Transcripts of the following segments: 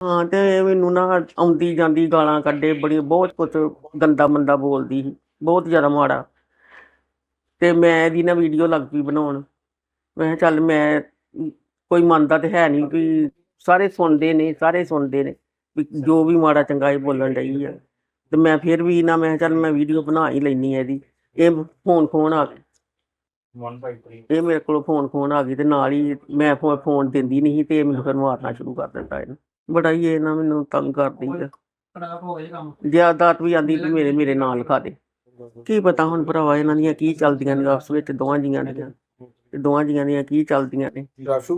ਹਾਂ ਤੇ ਮੈਨੂੰ ਨਾ ਆਉਂਦੀ ਜਾਂਦੀ ਗਾਲਾਂ ਕੱਢੇ ਬੜੀ ਬਹੁਤ ਕੁਝ ਗੰਦਾ ਮੰਦਾ ਬੋਲਦੀ ਸੀ ਬਹੁਤ ਜ਼ਿਆਦਾ ਮਾੜਾ। ਤੇ ਮੈਂ ਇਹਦੀ ਨਾ ਵੀਡੀਓ ਲੱਗ ਪਈ ਬਣਾਉਣ। ਮੈਂ ਕਿਹਾ ਚੱਲ ਮੈਂ ਕੋਈ ਮੰਨਦਾ ਤੇ ਹੈ ਨਹੀਂ ਵੀ ਸਾਰੇ ਸੁਣਦੇ ਨੇ ਸਾਰੇ ਸੁਣਦੇ ਨੇ ਵੀ ਜੋ ਵੀ ਮਾੜਾ ਚੰਗਾ ਇਹ ਬੋਲਣ ਡਈ ਆ। ਤੇ ਮੈਂ ਫਿਰ ਵੀ ਨਾ ਮੈਂ ਕਿਹਾ ਚੱਲ ਮੈਂ ਵੀਡੀਓ ਬਣਾ ਹੀ ਲੈਣੀ ਹੈ ਇਹਦੀ। ਇਹ ਫੋਨ ਫੋਨ ਆ 153 ਇਹ ਮੇਰੇ ਕੋਲ ਫੋਨ ਫੋਨ ਆ ਗਈ ਤੇ ਨਾਲ ਹੀ ਮੈਂ ਫੋਨ ਦਿੰਦੀ ਨਹੀਂ ਤੇ ਮੈਨੂੰ ਫਿਰ ਮਾਰਨਾ ਸ਼ੁਰੂ ਕਰ ਦਿੰਦਾ ਇਹਨੇ। ਬੜਾ ਹੀ ਇਹ ਨਾ ਮੈਨੂੰ ਤੰਗ ਕਰਦੀ ਹੈ ਖਰਾਬ ਹੋ ਗਿਆ ਕੰਮ। ਜ਼ਿਆਦਾਤ ਵੀ ਆਂਦੀ ਵੀ ਮੇਰੇ ਮੇਰੇ ਨਾਲ ਖਾ ਦੇ। ਕੀ ਪਤਾ ਹੁਣ ਭਰਾਵਾ ਇਹਨਾਂ ਦੀਆਂ ਕੀ ਚੱਲਦੀਆਂ ਨੇ ਆਪਸ ਵਿੱਚ ਦੋਵਾਂ ਜੀਆਂ ਦੀਆਂ। ਤੇ ਦੋਵਾਂ ਜੀਆਂ ਦੀਆਂ ਕੀ ਚੱਲਦੀਆਂ ਨੇ।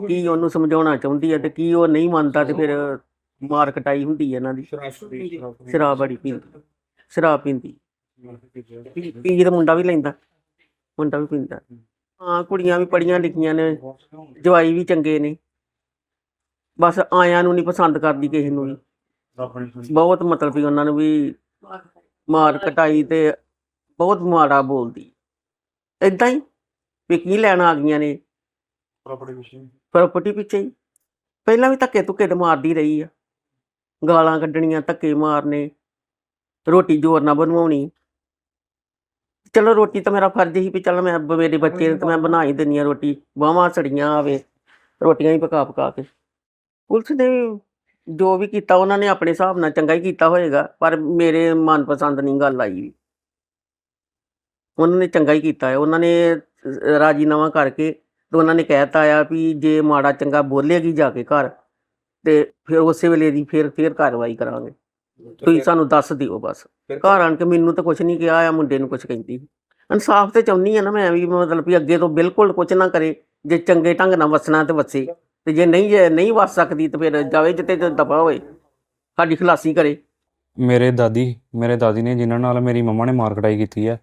ਕੀ ਉਹਨੂੰ ਸਮਝਾਉਣਾ ਚਾਹੁੰਦੀ ਹੈ ਤੇ ਕੀ ਉਹ ਨਹੀਂ ਮੰਨਦਾ ਤੇ ਫਿਰ ਮਾਰ ਕਟਾਈ ਹੁੰਦੀ ਹੈ ਇਹਨਾਂ ਦੀ। ਸ਼ਰਾਬ ਬੜੀ ਪੀਂਦੀ ਸ਼ਰਾਬ ਪੀਂਦੀ। ਪੀ ਪੀ ਤਾਂ ਮੁੰਡਾ ਵੀ ਲੈਂਦਾ ਮੁੰਡਾ ਵੀ ਪੀਂਦਾ। ਹਾਂ ਕੁੜੀਆਂ ਵੀ ਪੜੀਆਂ ਲਿਖੀਆਂ ਨੇ ਜਵਾਈ ਵੀ ਚੰਗੇ ਨੇ। ਬਸ ਆਇਆਂ ਨੂੰ ਨਹੀਂ ਪਸੰਦ ਕਰਦੀ ਕਿਸੇ ਨੂੰ ਵੀ। ਬਹੁਤ ਮਤਲਬ ਵੀ ਉਹਨਾਂ ਨੂੰ ਵੀ ਮਾਰ ਕਟਾਈ ਤੇ ਬਹੁਤ ਮਾੜਾ ਬੋਲਦੀ। ਇਦਾਂ ਹੀ ਵੀ ਕੀ ਲੈਣ ਆ ਗਈਆਂ ਨੇ। ਪ੍ਰਾਪਰਟੀ ਪਿੱਛੇ ਹੀ। ਪਹਿਲਾਂ ਵੀ ਧੱਕੇ ਧੁੱਕੇ ਤੇ ਮਾਰਦੀ ਰਹੀ ਆ। ਗਾਲਾਂ ਕੱਢਣੀਆਂ ਧੱਕੇ ਮਾਰਨੇ ਰੋਟੀ ਜ਼ੋਰ ਨਾਲ ਬਣਵਾਉਣੀ। ਚਲੋ ਰੋਟੀ ਤਾਂ ਮੇਰਾ ਫਰਜ਼ ਹੀ ਵੀ ਚੱਲ ਮੈਂ ਮੇਰੇ ਬੱਚੇ ਨੂੰ ਤਾਂ ਮੈਂ ਬਣਾ ਹੀ ਦਿੰਨੀ ਆ ਰੋਟੀ। ਬਾਹਾਂ ਸੜੀਆਂ ਆਵੇ ਰੋਟੀਆਂ ਹੀ ਪਕਾ ਪਕਾ ਕੇ। ਪੁਲਿਸ ਨੇ ਜੋ ਵੀ ਕੀਤਾ ਉਹਨਾਂ ਨੇ ਆਪਣੇ ਹਿਸਾਬ ਨਾਲ ਚੰਗਾ ਹੀ ਕੀਤਾ ਹੋਏਗਾ ਪਰ ਮੇਰੇ ਮਨਪਸੰਦ ਨਹੀਂ ਗੱਲ ਆਈ। ਉਹਨਾਂ ਨੇ ਚੰਗਾ ਹੀ ਕੀਤਾ ਹੈ। ਉਹਨਾਂ ਨੇ ਰਾਜੀਨਾਮਾ ਕਰਕੇ ਤੇ ਉਹਨਾਂ ਨੇ ਕਹਿਤਾ ਆ ਵੀ ਜੇ ਮਾੜਾ ਚੰਗਾ ਬੋਲੇਗੀ ਜਾ ਕੇ ਘਰ ਤੇ ਫਿਰ ਉਸੇ ਵੇਲੇ ਦੀ ਫਿਰ ਫਿਰ ਕਾਰਵਾਈ ਕਰਾਂਗੇ। ਤੁਸੀਂ ਸਾਨੂੰ ਦੱਸ ਦਿਓ ਬਸ। ਘਰ ਆਣ ਕੇ ਮੈਨੂੰ ਤਾਂ ਕੁਝ ਨਹੀਂ ਕਿਹਾ ਆ ਮੁੰਡੇ ਨੂੰ ਕੁਝ ਕਹਿੰਦੀ। ਇਨਸਾਫ ਤੇ ਚਾਹੁੰਦੀ ਆ ਨਾ ਮੈਂ ਵੀ ਮਤਲਬ ਵੀ ਅੱਗੇ ਤੋਂ ਬਿਲਕੁਲ ਕੁਝ ਨਾ ਕਰੇ ਜੇ ਚੰਗੇ ਢੰਗ ਨਾਲ ਵਸਣਾ ਤੇ ਵਸੇ। ਤੇ ਜੇ ਨਹੀਂ ਜੇ ਨਹੀਂ ਵਸ ਸਕਦੀ ਤੇ ਫਿਰ ਜਾਵੇ ਜਿੱਤੇ ਦਫਾ ਹੋਵੇ, ਸਾਡੀ ਖਲਾਸੀ ਕਰੇ। ਮੇਰੇ ਦਾਦੀ ਮੇਰੇ ਦਾਦੀ ਨੇ ਜਿਨ੍ਹਾਂ ਨਾਲ ਮੇਰੀ ਮੰਮਾ ਨੇ ਮਾਰ ਕਟਾਈ ਕੀਤੀ ਹੈ।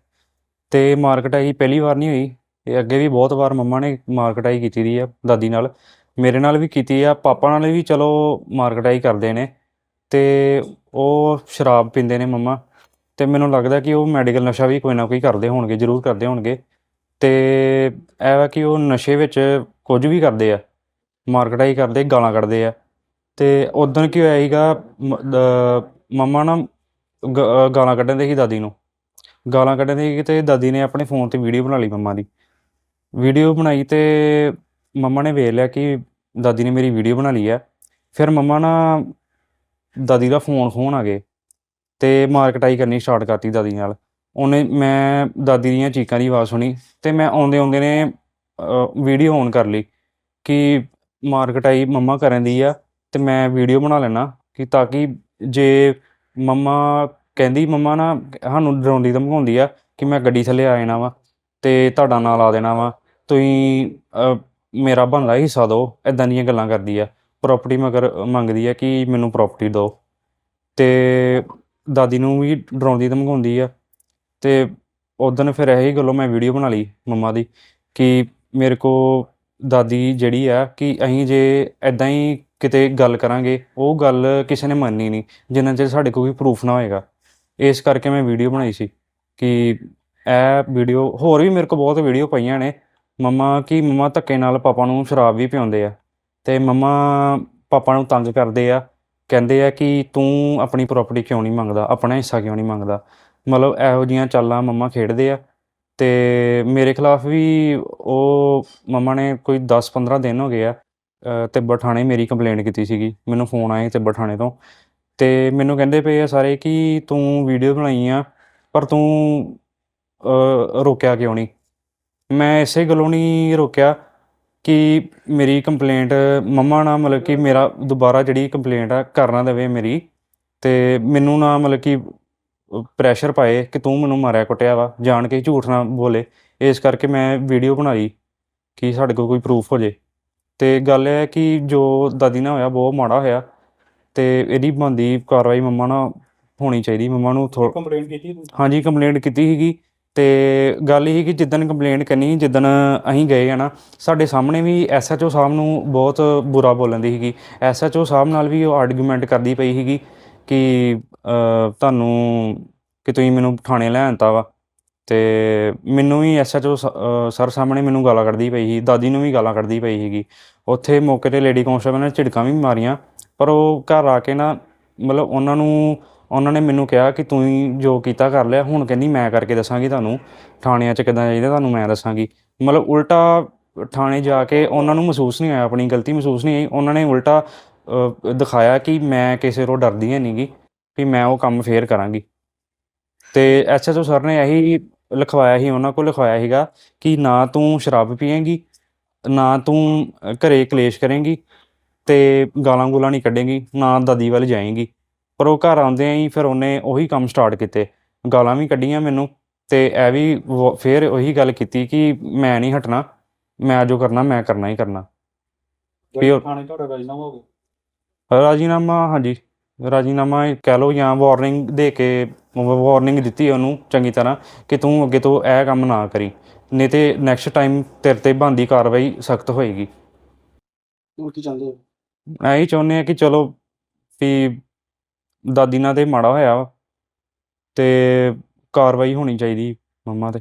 ਤੇ ਮਾਰ ਕਟਾਈ ਪਹਿਲੀ ਵਾਰ ਨਹੀਂ ਹੋਈ, ਇਹ ਅੱਗੇ ਵੀ ਬਹੁਤ ਵਾਰ ਮੰਮਾ ਨੇ ਮਾਰ ਕਟਾਈ ਕੀਤੀ ਦੀ ਆ ਦਾਦੀ ਨਾਲ। ਮੇਰੇ ਨਾਲ ਵੀ ਕੀਤੀ ਆ, ਪਾਪਾ ਨਾਲ ਵੀ ਚਲੋ ਮਾਰ ਕਟਾਈ ਕਰਦੇ ਨੇ। ਤੇ ਉਹ ਸ਼ਰਾਬ ਪੀਂਦੇ ਨੇ ਮੰਮਾ। ਤੇ ਮੈਨੂੰ ਲੱਗਦਾ ਕਿ ਉਹ ਮੈਡੀਕਲ ਨਸ਼ਾ ਵੀ ਕੋਈ ਨਾ ਕੋਈ ਕਰਦੇ ਹੋਣਗੇ, ਜ਼ਰੂਰ ਕਰਦੇ ਹੋਣਗੇ। ਤੇ ਇਹ ਵਾ ਕਿ ਉਹ ਨਸ਼ੇ ਵਿੱਚ ਕੁਝ ਵੀ ਕਰਦੇ ਆ। ਮਾਰ ਕਟਾਈ ਕਰਦੇ, ਗਾਲਾਂ ਕੱਢਦੇ ਆ। ਤੇ ਉਦੋਂ ਕੀ ਹੋਇਆ ਸੀਗਾ ਮਮਾ ਨਾ ਗ- ਗਾਲਾਂ ਕੱਢਣ ਦੇ ਸੀ ਦਾਦੀ ਨੂੰ। ਗਾਲਾਂ ਕੱਢਣ ਦੇ ਸੀ ਤੇ ਦਾਦੀ ਨੇ ਆਪਣੇ ਫੋਨ ਤੇ ਵੀਡੀਓ ਬਣਾ ਲਈ ਮੰਮਾ ਦੀ। ਵੀਡੀਓ ਬਣਾਈ ਤੇ ਮੰਮਾ ਨੇ ਵੇਖ ਲਿਆ ਕਿ ਦਾਦੀ ਨੇ ਮੇਰੀ ਵੀਡੀਓ ਬਣਾ ਲਈ ਹੈ ਫਿਰ ਮੰਮਾ ਨਾ ਦਾਦੀ ਦਾ ਫੋਨ ਫੋਨ ਆ ਗਏ ਤੇ ਮਾਰਕਟਾਈ ਕਰਨੀ ਸਟਾਰਟ ਕਰਤੀ ਦਾਦੀ ਨਾਲ। ਉਹਨੇ, ਮੈਂ ਦਾਦੀ ਦੀਆਂ ਚੀਕਾਂ ਦੀ ਆਵਾਜ਼ ਸੁਣੀ ਤੇ ਮੈਂ ਆਉਂਦੇ ਆਉਂਦੇ ਨੇ ਵੀਡੀਓ ਔਨ ਕਰ ਲਈ ਕਿ ਮਾਰਕਟਾਈ ਮੰਮਾ ਕਰਨ ਦੀ ਆ, ਤੇ ਮੈਂ ਵੀਡੀਓ ਬਣਾ ਲੈਣਾ ਕਿ ਤਾਂ ਕਿ ਜੇ ਮੰਮਾ ਕਹਿੰਦੀ, ਮੰਮਾ ਨਾ ਸਾਨੂੰ ਡਰਾਉਂਦੀ ਧਮਕਾਉਂਦੀ ਆ ਕਿ ਮੈਂ ਗੱਡੀ ਥੱਲੇ ਆ ਜਾਣਾ ਵਾ ਤੇ ਤੁਹਾਡਾ ਨਾਂ ਲਾ ਦੇਣਾ ਵਾ, ਤੁਸੀਂ ਮੇਰਾ ਬਣਦਾ ਹਿੱਸਾ ਦਿਓ ਇਦਾਂ ਦੀਆਂ ਗੱਲਾਂ ਕਰਦੀ ਆ ਪ੍ਰਾਪਰਟੀ ਮਗਰ ਮੰਗਦੀ ਆ ਕਿ ਮੈਨੂੰ ਪ੍ਰਾਪਰਟੀ ਦਿਓ। ਤੇ ਦਾਦੀ ਨੂੰ ਵੀ ਡਰਾਉਂਦੀ ਧਮਕਾਉਂਦੀ ਆ, ਤੇ ਉਦੋਂ ਫਿਰ ਇਹੀ ਗੱਲੋਂ ਮੈਂ ਵੀਡੀਓ ਬਣਾ ਲਈ ਮੰਮਾ ਦੀ ਕਿ ਮੇਰੇ ਕੋ ਦਾਦੀ ਜਿਹੜੀ ਆ ਕਿ ਅਸੀਂ ਜੇ ਐਦਾਂ ਹੀ ਕਿਤੇ ਗੱਲ ਕਰਾਂਗੇ, ਉਹ ਗੱਲ ਕਿਸੇ ਨੇ ਮੰਨਣੀ ਨਹੀਂ, ਜਿੰਨਾ ਚਿਰ ਸਾਡੇ ਕੋਲ ਕੋਈ ਪ੍ਰੂਫ ਨਾ ਹੋਏਗਾ। ਇਸ ਕਰਕੇ ਮੈਂ ਵੀਡੀਓ ਬਣਾਈ ਸੀ ਕਿ ਇਹ ਵੀਡੀਓ ਹੋਰ ਵੀ ਮੇਰੇ ਕੋਲ ਬਹੁਤ ਵੀਡੀਓ ਪਈਆਂ ਨੇ। ਮੰਮਾ ਕਿ ਮੰਮਾ ਧੱਕੇ ਨਾਲ ਪਾਪਾ ਨੂੰ ਸ਼ਰਾਬ ਵੀ ਪਿਆਉਂਦੇ ਆ। ਤੇ ਮੰਮਾ ਪਾਪਾ ਨੂੰ ਤੰਗ ਕਰਦੇ ਆ। ਕਹਿੰਦੇ ਆ ਕਿ ਤੂੰ ਆਪਣੀ ਪ੍ਰਾਪਰਟੀ ਕਿਉਂ ਨਹੀਂ ਮੰਗਦਾ, ਆਪਣਾ ਹਿੱਸਾ ਕਿਉਂ ਨਹੀਂ ਮੰਗਦਾ? ਮਤਲਬ ਇਹੋ ਜੀਆਂ ਚਾਲਾਂ ਮੰਮਾ ਖੇਡਦੇ ਆ। ਤੇ ਮੇਰੇ ਖਿਲਾਫ ਵੀ ਉਹ ਮੰਮਾ ਨੇ ਕੋਈ 10-15 ਦਿਨ ਹੋ ਗਏ ਆ ਅ, ਤਿੱਬਤ ਥਾਣੇ ਮੇਰੀ ਕੰਪਲੇਂਟ ਕੀਤੀ ਸੀਗੀ। ਮੈਨੂੰ ਫੋਨ ਆਏ ਤਿੱਬਤ ਥਾਣੇ ਤੋਂ। ਤੇ ਮੈਨੂੰ ਕਹਿੰਦੇ ਪਏ ਆ ਸਾਰੇ ਕਿ ਤੂੰ ਵੀਡੀਓ ਬਣਾਈ ਆ ਪਰ ਤੂੰ ਅ, ਰੋਕਿਆ ਕਿਉਂ ਨਹੀਂ? ਮੈਂ ਇਸੇ ਗੱਲੋਂ ਨਹੀਂ ਰੋਕਿਆ ਕਿ ਮੇਰੀ ਕੰਪਲੇਂਟ ਮੰਮਾ ਨਾ ਮਤਲਬ ਕਿ ਮੇਰਾ ਦੁਬਾਰਾ ਜਿਹੜੀ ਕੰਪਲੇਂਟ ਆ ਕਰਨਾ ਦੇਵੇ ਮੇਰੀ। ਤੇ ਮੈਨੂੰ ਨਾ ਮਤਲਬ ਕਿ ਪ੍ਰੈਸ਼ਰ ਪਾਏ ਕਿ ਤੂੰ ਮੈਨੂੰ ਮਾਰਿਆ ਕੁੱਟਿਆ ਵਾ। ਜਾਣ ਕੇ ਝੂਠ ਨਾ ਬੋਲੇ। ਇਸ ਕਰਕੇ ਮੈਂ ਵੀਡੀਓ ਬਣਾਈ ਕਿ ਸਾਡੇ ਕੋਲ ਕੋਈ ਪ੍ਰੂਫ ਹੋ ਜੇ। ਤੇ ਗੱਲ ਇਹ ਹੈ ਕਿ ਜੋ ਦਾਦੀ ਨਾਲ ਹੋਇਆ ਬਹੁਤ ਮਾੜਾ ਹੋਇਆ। ਤੇ ਇਹਦੀ ਬਣਦੀ ਕਾਰਵਾਈ ਮੰਮਾ ਨਾਲ ਹੋਣੀ ਚਾਹੀਦੀ। ਮੰਮਾ ਨੂੰ ਕੰਪਲੇਂਟ ਕੀਤੀ ਹਾਂਜੀ ਕੰਪਲੇਂਟ ਕੀਤੀ ਸੀਗੀ। ਤੇ ਗੱਲ ਇਹ ਕਿ ਜਿੱਦਣ ਕੰਪਲੇਂਟ ਕਰਨੀ ਜਿੱਦਣ ਅਸੀਂ ਗਏ ਆ ਨਾ ਸਾਡੇ ਸਾਹਮਣੇ ਵੀ ਐਸਐਚਓ ਸਾਹਿਬ ਨੂੰ ਬਹੁਤ ਬੁਰਾ ਬੋਲਣ ਦੀ ਸੀਗੀ। ਐਸਐਚਓ ਸਾਹਿਬ ਨਾਲ ਵੀ ਉਹ ਆਰਗੂਮੈਂਟ ਕਰਦੀ ਪਈ ਸੀਗੀ। ਕਿ ਤੁਹਾਨੂੰ ਕਿ ਤੁਸੀਂ ਮੈਨੂੰ ਥਾਣੇ ਲੈ ਆਂਤਾ ਵਾ। ਤੇ ਮੈਨੂੰ ਵੀ ਐਸਐਚਓ ਸਰ ਸਾਹਮਣੇ ਮੈਨੂੰ ਗਾਲਾਂ ਕੱਢਦੀ ਪਈ ਸੀ, ਦਾਦੀ ਨੂੰ ਵੀ ਗਾਲਾਂ ਕੱਢਦੀ ਪਈ ਸੀਗੀ। ਉੱਥੇ ਮੌਕੇ ਤੇ ਲੇਡੀ ਕਾਂਸਟੇਬਲ ਨੇ ਝਿੜਕਾਂ ਵੀ ਮਾਰੀਆਂ, ਪਰ ਉਹ ਘਰ ਆ ਕੇ ਨਾ, ਮਤਲਬ ਉਹਨਾਂ ਨੂੰ, ਉਹਨਾਂ ਨੇ ਮੈਨੂੰ ਕਿਹਾ ਕਿ ਤੂੰ ਜੋ ਕੀਤਾ ਕਰ ਲਿਆ, ਹੁਣ ਕਹਿੰਦੀ ਮੈਂ ਕਰਕੇ ਦੱਸਾਂਗੀ ਤੁਹਾਨੂੰ, ਥਾਣਿਆਂ 'ਚ ਕਿੱਦਾਂ ਜਾਈਦਾ ਤੁਹਾਨੂੰ ਮੈਂ ਦੱਸਾਂਗੀ। ਮਤਲਬ ਉਲਟਾ ਥਾਣੇ ਜਾ ਕੇ ਉਹਨਾਂ ਨੂੰ ਮਹਿਸੂਸ ਨਹੀਂ ਹੋਇਆ, ਆਪਣੀ ਗਲਤੀ ਮਹਿਸੂਸ ਨਹੀਂ ਹੋਈ, ਉਹਨਾਂ ਨੇ ਉਲਟਾ ਦਿਖਾਇਆ ਕਿ ਮੈਂ ਕਿਸੇ ਤੋਂ ਡਰਦੀ ਹੈ ਨਹੀਂਗੀ ਵੀ ਮੈਂ ਉਹ ਕੰਮ ਫੇਰ ਕਰਾਂਗੀ। ਤੇ ਐਸਐਚਓ ਸਰ ਨੇ ਇਹੀ ਲਿਖਵਾਇਆ ਸੀ ਉਹਨਾਂ ਕੋਲ ਲਿਖਵਾਇਆ ਸੀਗਾ ਕਿ ਨਾ ਤੂੰ ਸ਼ਰਾਬ ਪੀਏਂਗੀ ਨਾ ਤੂੰ ਘਰੇ ਕਲੇਸ਼ ਕਰੇਂਗੀ ਤੇ ਗਾਲਾਂ ਗੂਲਾਂ ਨਹੀਂ ਕੱਢੇਂਗੀ ਨਾ ਦਾਦੀ ਵੱਲ ਜਾਏਂਗੀ। ਪਰ ਉਹ ਘਰ ਆਉਂਦੇ ਹੀ ਫਿਰ ਉਹਨੇ ਉਹੀ ਕੰਮ ਸਟਾਰਟ ਕੀਤੇ ਗਾਲਾਂ ਵੀ ਕੱਢੀਆਂ ਮੈਨੂੰ ਤੇ ਇਹ ਵੀ ਫਿਰ ਉਹੀ ਗੱਲ ਕੀਤੀ ਕਿ ਮੈਂ ਨਹੀਂ ਹਟਣਾ ਮੈਂ ਜੋ ਕਰਨਾ ਮੈਂ ਕਰਨਾ ਹੀ ਕਰਨਾ। ਉਹ- ਥਾਣੇ ਤੁਹਾਡਾ ਰਾਜਨਾਮਾ ਹੋ ਗਿਆ? ਰਾਜੀਨਾਮਾ ਹਾਂਜੀ। ਰਾਜੀਨਾਮਾ ਇਹ ਕਹਿ ਲਓ ਜਾਂ ਵਾਰਨਿੰਗ ਦੇ ਕੇ ਵਾਰਨਿੰਗ ਦਿੱਤੀ ਉਹਨੂੰ ਚੰਗੀ ਤਰ੍ਹਾਂ ਕਿ ਤੂੰ ਅੱਗੇ ਤੋਂ ਇਹ ਕੰਮ ਨਾ ਕਰੀ। ਨਹੀਂ ਤੇ ਨੈਕਸਟ ਟਾਈਮ ਤੇਰੇ ਤੇ ਬਣਦੀ ਕਾਰਵਾਈ ਸਖਤ ਹੋਏਗੀ। ਹੁਣ ਕੀ ਚਾਹੁੰਦੇ ਹੋ? ਐਂ ਚਾਹੁੰਦੇ ਆ ਕਿ ਚਲੋ ਵੀ ਦਾਦੀ ਨਾਲ ਤੇ ਮਾੜਾ ਹੋਇਆ ਵਾ ਤੇ ਕਾਰਵਾਈ ਹੋਣੀ ਚਾਹੀਦੀ ਮੰਮਾ ਤੇ।